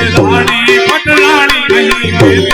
રાણી પટરાણી અહીં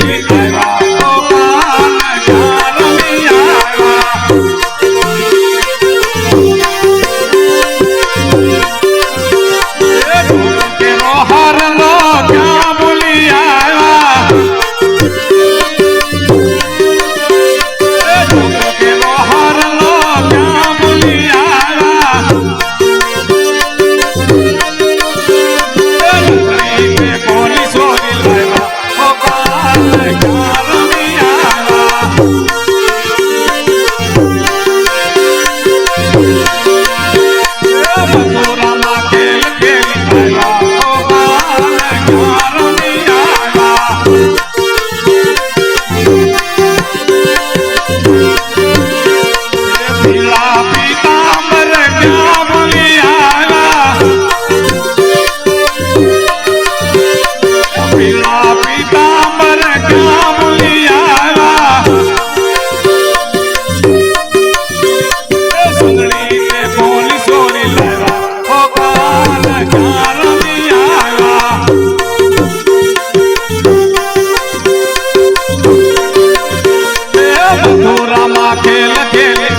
ખેલ ખેલી આવ્યા ખેલ ખેલી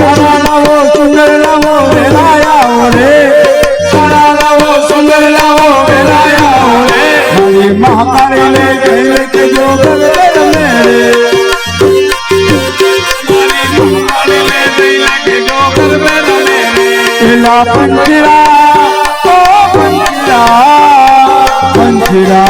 સોના લાવો, સુંદર લાવો, વેલાયા રે સોના લાવો, સુંદર લાવો, વેલાયા રે. મારી મહાકાળી ને કહીને કે જો પંજરા પંજરા પંજરા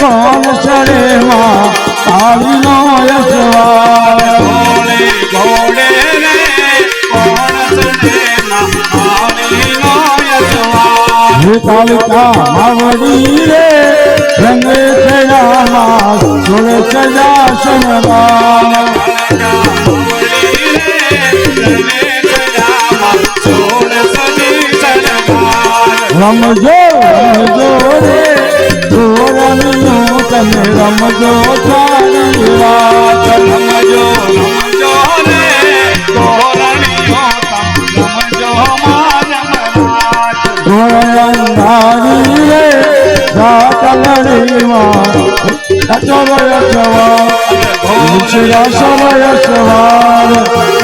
કોણ ચડે માં કાળીનો યશવા ઘોડે રે કોણ ચડે ના યજમાન કાલિકા માવડી રે રંગે ચડામાં સુર સજા શણગાર. રમજો રમજો રે. રમજો ચાલી રાત ધોરણ રે રાત લડીમાં અચરય સવાર નીચરા સરય સવાર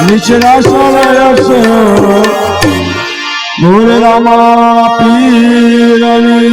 નીચરા સરય સવાર મોર પીરની